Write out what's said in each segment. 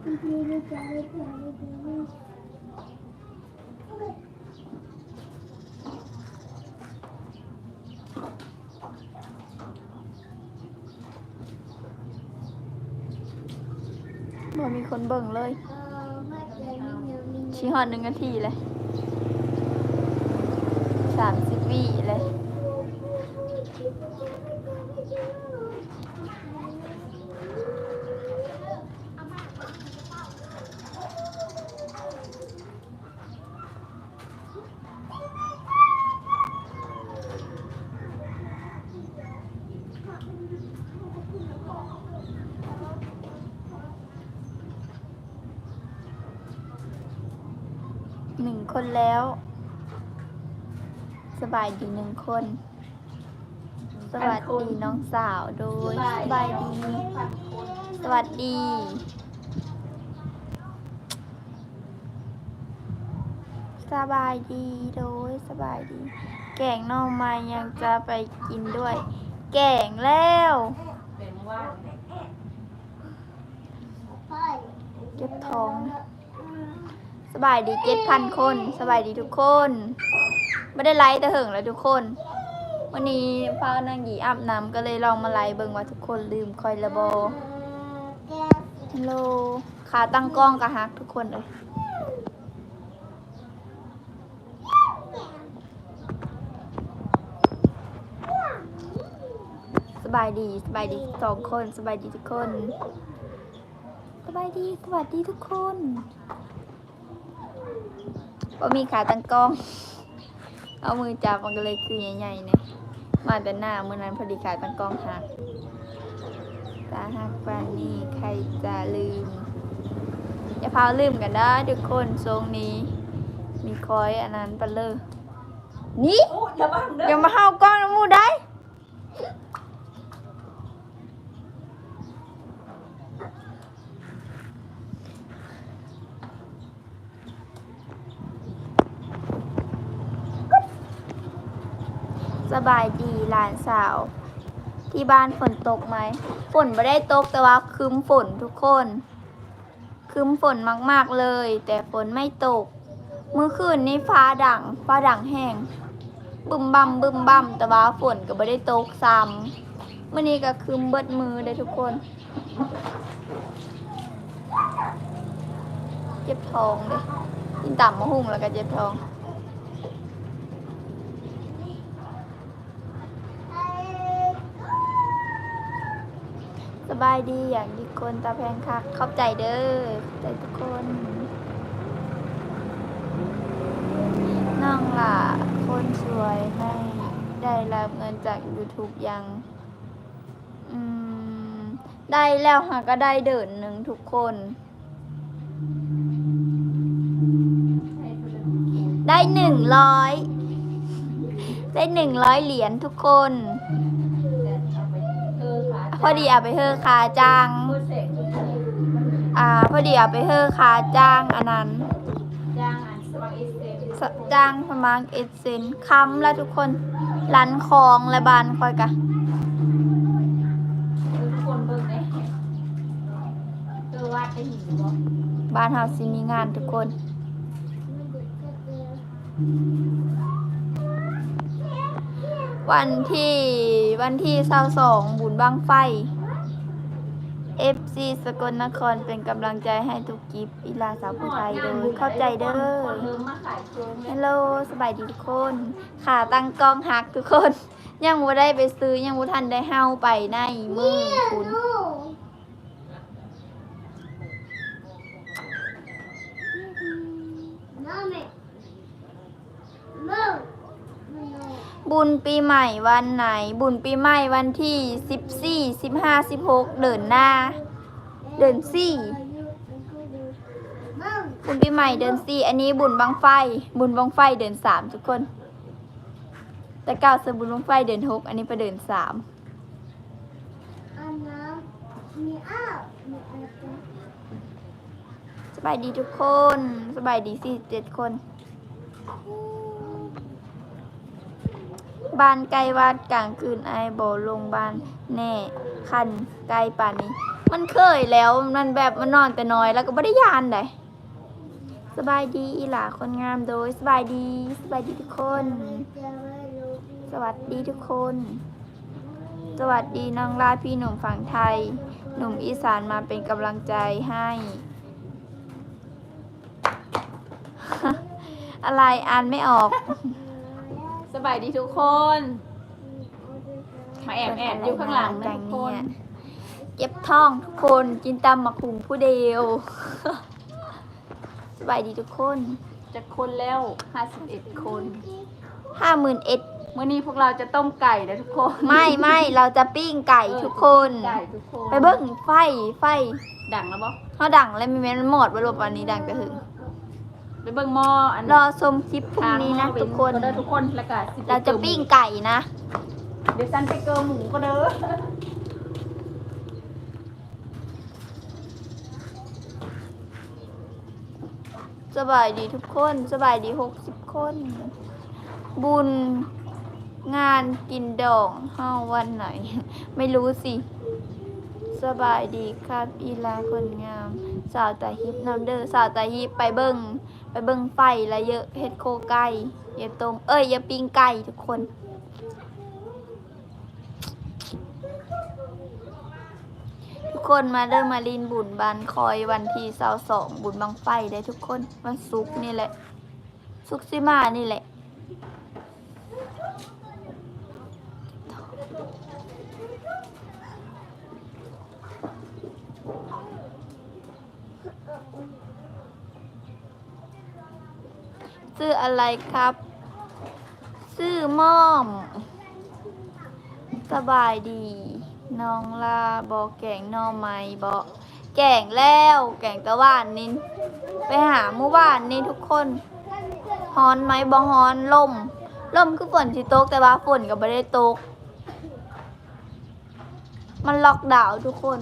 บ่มีคนเบิ่งเลยชี้ฮอดหนึ่งนาทีเลยสามสิบวิเลย หนึ่งคนแล้ว สบายดีหนึ่งคน สวัสดีน้องสาวโดยสบายดี สวัสดี สบายดีโดยสบายดี แกงหน่อไม้ยังจะไปกินด้วย แกงแล้วเป็นว่าเก็บทองนะ สบายดีเจ็ดพันคน สบายดีทุกคน ไม่ได้ไลฟ์แต่หึงแล้วทุกคน วันนี้พานางหยีอาบน้ำก็เลยลองมาไลฟ์เบิ่งว่าทุกคนลืมคอยระโบฮัลโหลขาตั้งกล้องกะฮักทุกคนเลยสบายดีสบายดีสองคน สบายดีทุกคน สบายดีสวัสดีทุกคน ว่ามีขาตั้งกล้อง เอามือจับมันก็เลยคือใหญ่ๆเนี่ยมาแต่หน้ามือนั้นพอดีขาตั้งกล้องหักตาหักปานนี่ใครจะลืม อย่าพาลืมกันได้ทุกคนทรงนี้ มีคอยอันนั้นไปเลยนี่โอ้ระวังเด้ออย่ามาเข้ากล้องน้ำมูได้ ส บายดีหลานสาว ที่บ้านฝนตกไหม ฝนไม่ได้ตกแต่ว่าคืมฝนทุกคน คืมฝนมาก ๆเลย แต่ฝนไม่ตก เมื่อคืนนี้ฟ้าดังฟ้าดังแห้งบึมบัมบึมบัมแต่ว่าฝนก็ไม่ได้ตกซ้ำเมื่อนี้ก็คืมเบิดมือเลยทุกคน เจ็บท้องเลยกินต่ำมะฮุ่งแล้วก็เจ็บท้อง บายดีอย่างดีคนตาแพงคักเข้าใจเด้อใจทุกคน น้องล่ะ คนสวยไม่ได้รับเงินจาก YouTube ยัง อืม ได้แล้วค่ะก็ได้เดินหนึ่งทุกคน ได้หนึ่งร้อยได้หนึ่งร้อยเหรียญทุกคน พอดีเอาไปเฮอคาจ้างอ่าพอดีเอาไปเฮอคาจ้างอันนั้นจ้างสมัครเอเอ็มสจ้างประมาณเอ็ดเซนค้ำแล้วทุกคนร้านคองและบานคอยกะทุกคนบ้าดได้หินบ่บ้านเฮาสิมีงานทุกคน วันที่วันที่เศร้าสองบุญบ้างไฟ FC สกลนครเป็นกำลังใจให้ทุกกิฟอีลาสาวผู้ไทยเลยเข้าใจเด้อฮัลโหลสบายดีทุกคน ขาตั้งกล้องหักทุกคน ยังบ่ได้ไปซื้อยังบ่ทันได้เฮาไปในมือคุณ บุญปีใหม่วันไหน บุญปีใหม่วันที่สิบสี่สิบห้าสิบหกเดินหน้า เดินสี่บุญปีใหม่เดินสี่อันนี้บุญบังไฟ บุญบังไฟเดินสามทุกคน แต่เก้าสบุญบังไฟเดินหกอันนี้ไปเดินสามสบายดีทุกคน สบายดีสี่เจ็ดคน บ้านใกล้วัดกลางคืนไอายบลงบ้านแน่ คันไกลป่านนี้ มันเคยแล้วมันแบบมันนอนแต่น้อยแล้วก็ไม่ได้ยานใดสบายดีอีหล่าคนงามโดยสบายดีสบายดีทุกคน สวัสดีทุกคน สวัสดีน้องลาพี่หนุ่มฝั่งไทย หนุ่มอีสานมาเป็นกำลังใจให้ อะไรอ่านไม่ออก สบายดีทุกคน มาแอบแอบอยู่ข้างหลังนะทุกคนเจ็บท้องทุกคนกินตำหมักหุงผู้เดียว สบายดีทุกคน จะคนแล้ว51คนห้าหมื่นเอ็ดเมื่อนี้พวกเราจะต้มไก่นะทุกคน ไม่ไม่เราจะปิ้งไก่ทุกคนไก่ทุกคน ไปเบิ้งไฟไฟดังแล้วบ่เขาดังแล้วมีแม่นหมดบรบวันนี้ดังจะถึง ไปเบิ่งหม้ออันรอชมคลิปพรุ่งนี้นะทุกคนเด้อทุกคนแล้วก็สิเราจะปิ้งไก่นะ เดี๋ยวซันไปเกอหมูก็เด้อสบายดีทุกคนสบายดีหกสิบคน บุญงานกินดองเฮาวันไหน ไม่รู้สิ สบายดีครับ อีลาคนงาม สาวตาฮิปนำเด้อสาวตาฮิปไปเบิง ไปเบิงไฟละเยอะเฮ็ดโคไก่อย่าต้มเอ้ยอย่าปิ้งไก่ทุกคนทุกคนมาเริ่มมาลินบุญบานคอยวันที่เสาสองบุญบังไฟได้ทุกคนวันศุกร์นี่แหละศุกร์สิมานี่แหละ ซื้ออะไรครับซื้อม่อม สบายดี น้องลาบอกแก่งนอไม้บอกแก่งแล้วแก่งตะวันนินไปหาเมื่อวานนี่ทุกคนฮอนไหมบ่ฮอนลมลมคือฝนสิตกแต่ว่าฝนก็ไม่ได้ตก มันล็อกดาวน์ทุกคน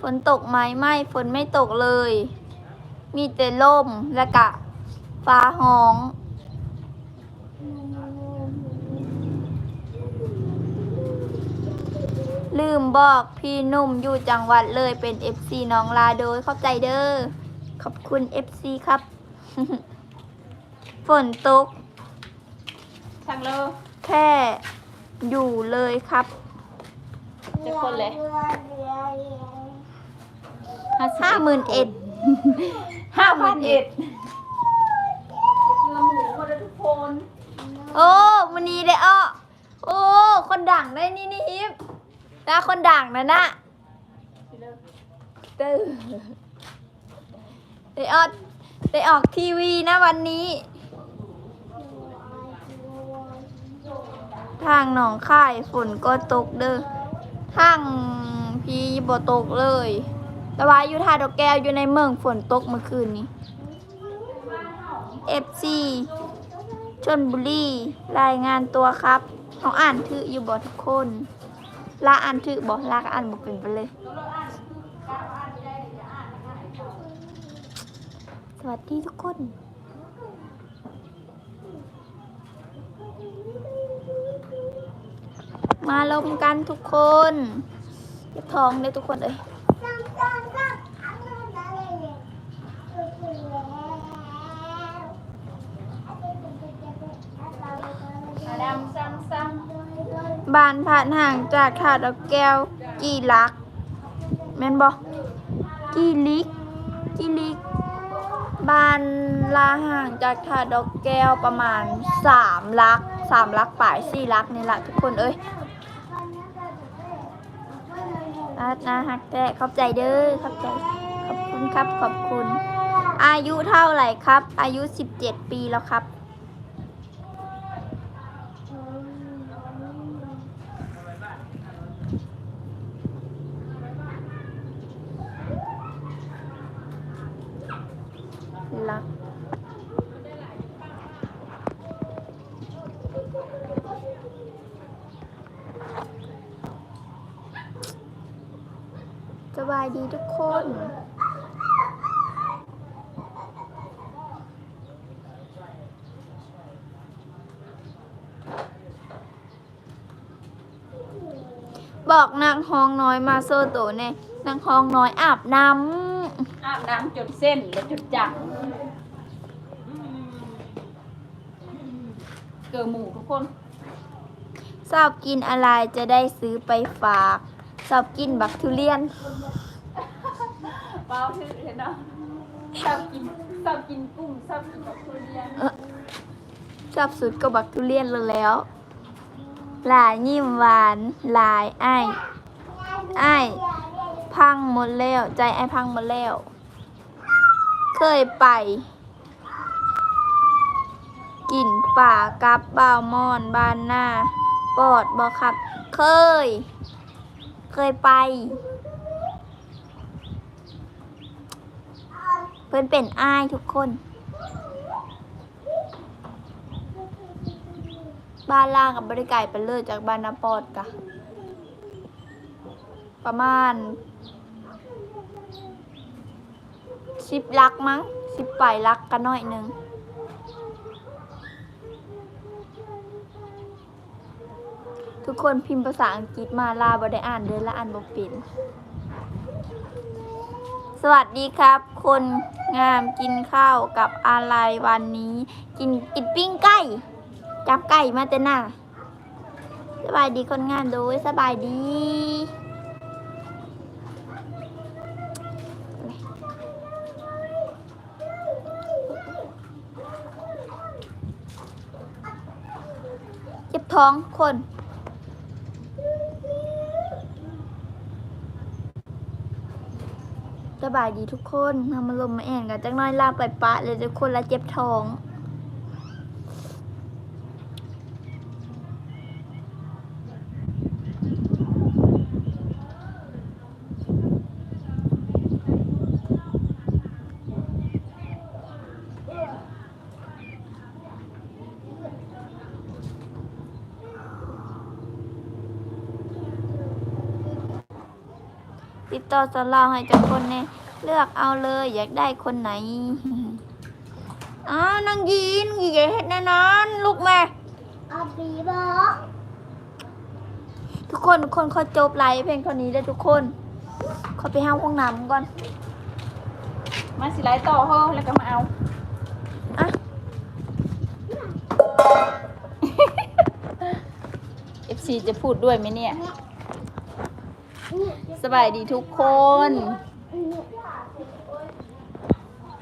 ฝนตกไหมไม่ฝนไม่ตกเลย มีแต่ลมและกะฟ้าห้อง ลืมบอกพี่หนุ่มอยู่จังหวัดเลยเป็น FC น้องลาโดยเข้าใจเด้อ ขอบคุณ FC ครับ ฝนตกช่างเลยแค่อยู่เลยครับ จะคนเลยห้าหมื่นเอ็ด ห้าพันเอ็ดเนื้อหมูมาเลยทุกคนโอ้มันนี้ได้อ้อโอ้ คนดังได้นี่นี่ฮิปนะคนดังนะน่ะเด้อได้ออกได้ออกทีวีนะวันนี้ ทางหนองค่ายฝนก็ตกเด้อทางพี่บ่ตกเลย แต่ว่าอยู่ท่าดอกแก้วอยู่ในเมืองฝนตกเมื่อคืนนี้ FC ชนบุรีรายงานตัวครับเขาอ่านถืออยู่บ่ทุกคนลาอ่านถือบ่ลาก็อ่านบ่เป็นไปเลย สวัสดีทุกคนมาลมกันทุกคนเก็บทองเลยทุกคนเอ้ย ดำซ้ำซ้บ้านผ่านห่างจากทาดอกแก้วกี่ลักแม่นบ่กี่ลิกกี่ลิกบ้านลาห่างจากทาดอกแก้วประมาณสามลักสามลักป่ายสี่ลักนี่แหละทุกคนเอ้ยอานะฮักแต่ขอบใจเด้อขอบใจขอบคุณครับขอบคุณ อายุเท่าไหร่ครับ อายุ17ปีแล้วครับ บายดีทุกคน บอกนางทองน้อยมาโซโตเนี่ยนางทองน้อยอาบน้ำอาบน้ำจนเส้นและจุดจังเกลือหมูทุกคนชอบกินอะไรจะได้ซื้อไปฝาก ชอบกินบักทุเรียนว้าวชื่อเห็นเนาะชอบกินชอบกินกุ้งชอบกินกับทุเรียนชอบสุดก็บักทุเรียนเลยแล้ว หลายยิ้มหวานหลายไอ้ายอ้ายพังหมดแล้ว ใจไอ้ายพังหมดแล้ว เคยไป กินป่ากับบ่าวมอนบ้านหน้าปอดบอครับ เคย เคยไป เพื่อนเป็นอ้ายทุกคน บ้านล่างกับบริไก่ไปเลยจากบ้านนาปอดกะ ประมาณสิบลักมั้งสิบปลายลักกันหน่อยหนึ่ง ทุกคนพิมพ์ภาษาอังกฤษมาลาบ่ได้อ่านเดือนละอ่านบ่เป็นสวัสดีครับ คนงามกินข้าวกับอะไรวันนี้ กินกินปิ้งไก่จับไก่มาแต่หน้าสบายดีคนงานโดยสบายดีเจ็บท้องคน บายดีทุกคนทำมาลมมาแอ่นกันจังน้อยลาไปปะเลยทุกคนและเจ็บท้อง ติดต่อสอนเราให้จากคนเนี่ยเลือกเอาเลย อยากได้คนไหนอ้าวนางยีนยีอย่าเฮ็ดแน่นอนลูกแม่เอาปีบอกทุกคนทุกคนเขาจบไลฟ์เพลงคนนี้ได้ทุกคนเขาไปห้าห้องน้ำก่อน มาสิไลฟ์ต่อเฮ้อแล้วก็มาเอาอะ FC จะพูดด้วยไหมเนี่ย สบายดีทุกคน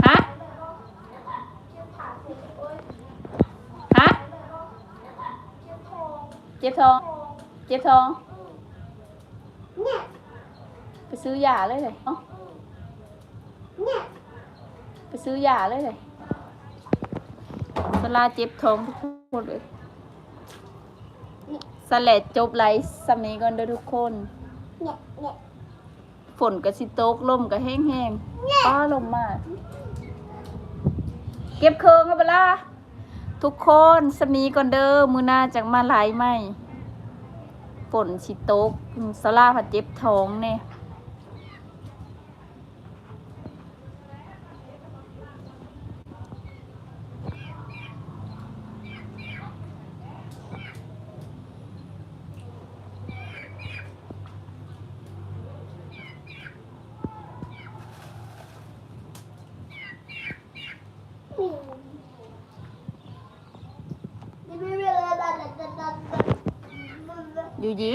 ฮะ ฮะ เจ็บท้อง เจ็บท้องเนี่ยไปซื้อยาเลยเลยเอ้าไปซื้อยาเลยเลยสลาเจ็บท้องทุกคนเลยสแลดจบไลฟ์สำนี้ก่อนเด้อทุกคน เนี่ยเนี่ยฝนก็สิตกลมก็แห้งๆป้าลมมากเก็บเครื่องเอาไปละทุกคนสำนี้ก่อนเด้อมือหน้าจากมาหลายไหมฝนสิตกสลาผัดเจ็บท้องเนี่ย มีอยู่ยี